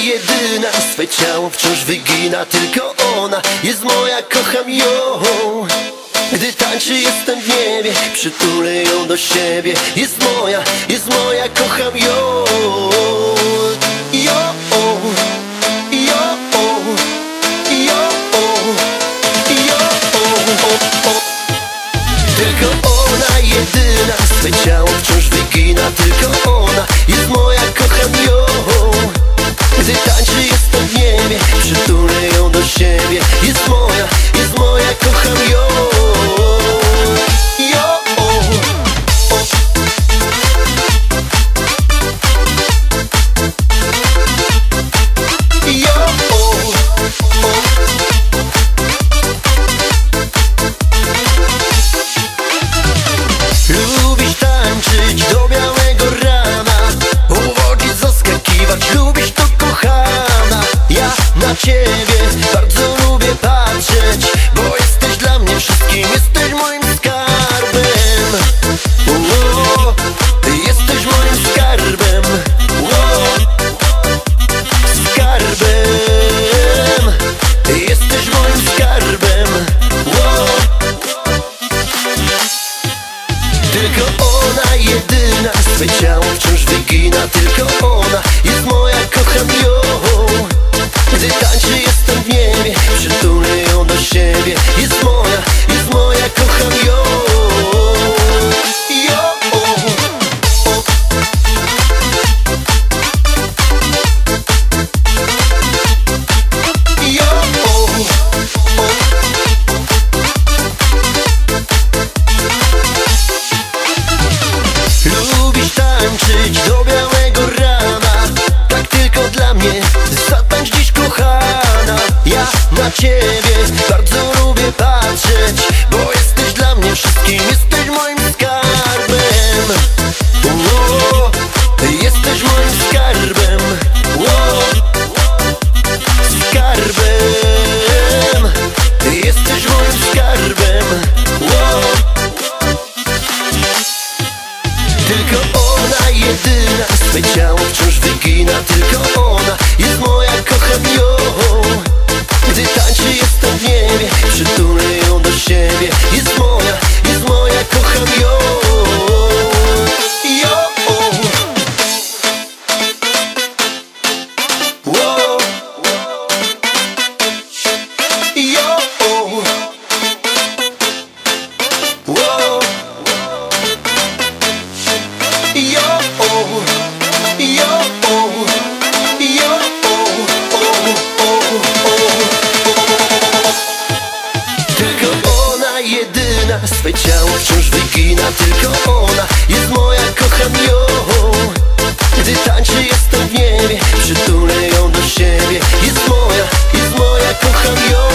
jedyna. Swe ciało wciąż wygina Tylko ona jest moja, kocham ją. Gdy tańczy jestem w niebie Przytulę ją do siebie. Jest moja, jest moja, kocham ją. Ją Tylko ona jedyna. Swe ciało wciąż wygina Tylko ona jest moja, kocham ją. wciąż wygina tylko ona. tańczyć do białego rana. Tak tylko dla mnie Zatańcz dziś kochana. Ja na ciebie Martina, tylko ona jest moja jedyna. Swe ciało wciąż wygina Tylko ona jest moja, kocham ją. Gdy tańczy jestem w niebie Przytulę ją do siebie. Jest moja, jest moja, kocham ją.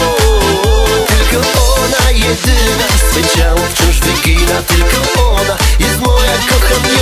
Tylko ona jedyna. Swe ciało wciąż wygina Tylko ona jest moja, kocham ją.